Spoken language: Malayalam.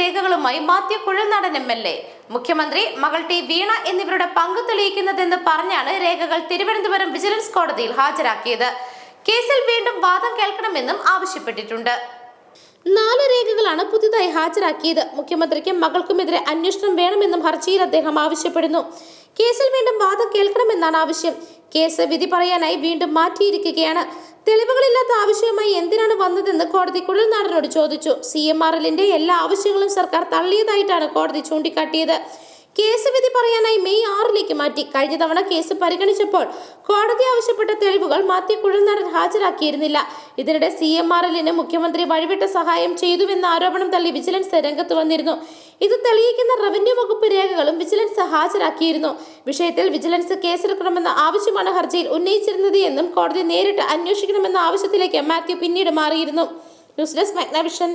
രേഖകളുമായി Mathew Kuzhalnadan M L A. മുഖ്യമന്ത്രി മകൾ ടി വീണ എന്നിവരുടെ പങ്ക് തെളിയിക്കുന്നതെന്ന് പറഞ്ഞാണ് രേഖകൾ തിരുവനന്തപുരം വിജിലൻസ് കോടതിയിൽ ഹാജരാക്കിയത്. കേസിൽ വീണ്ടും വാദം കേൾക്കണമെന്നും ആവശ്യപ്പെട്ടിട്ടുണ്ട്. നാല് രേഖകളാണ് പുതുതായി ഹാജരാക്കിയത്. മുഖ്യമന്ത്രിക്കും മകൾക്കുമെതിരെ അന്വേഷണം വേണമെന്നും ഹർജിയിൽ അദ്ദേഹം ആവശ്യപ്പെടുന്നു. കേസിൽ വീണ്ടും വാദം കേൾക്കണമെന്നാണ് ആവശ്യം. കേസ് വിധി പറയാനായി വീണ്ടും മാറ്റിയിരിക്കുകയാണ്. തെളിവുകളില്ലാത്ത ആവശ്യവുമായി എന്തിനാണ് വന്നതെന്ന് കോടതി കുഴൽനാടനോട് ചോദിച്ചു. സി എം ആർ എല്ലിന്റെ എല്ലാ ആവശ്യങ്ങളും സർക്കാർ തള്ളിയതായിട്ടാണ് കോടതി ചൂണ്ടിക്കാട്ടിയത്. കേസ് വിധി പറയാനായി മെയ് ആറിലേക്ക് മാറ്റി. കഴിഞ്ഞ തവണ കേസ് പരിഗണിച്ചപ്പോൾ കോടതി ആവശ്യപ്പെട്ട തെളിവുകൾ മാത്യു കുഴൽനാടൻ ഹാജരാക്കിയിരുന്നില്ല. ഇതിനിടെ സി എം ആർ എല്ലിന് മുഖ്യമന്ത്രി വഴിവിട്ട സഹായം ചെയ്തുവെന്ന ആരോപണം തള്ളി വിജിലൻസ് രംഗത്ത് വന്നിരുന്നു. ഇത് തെളിയിക്കുന്ന റവന്യൂ വകുപ്പ് രേഖകളും വിജിലൻസ് ഹാജരാക്കിയിരുന്നു. വിഷയത്തിൽ വിജിലൻസ് കേസെടുക്കണമെന്ന ആവശ്യമാണ് ഹർജിയിൽ ഉന്നയിച്ചിരുന്നത് എന്നും കോടതി നേരിട്ട് അന്വേഷിക്കണമെന്ന ആവശ്യത്തിലേക്ക് മാത്യു പിന്നീട് മാറിയിരുന്നു. News desk Magnavision.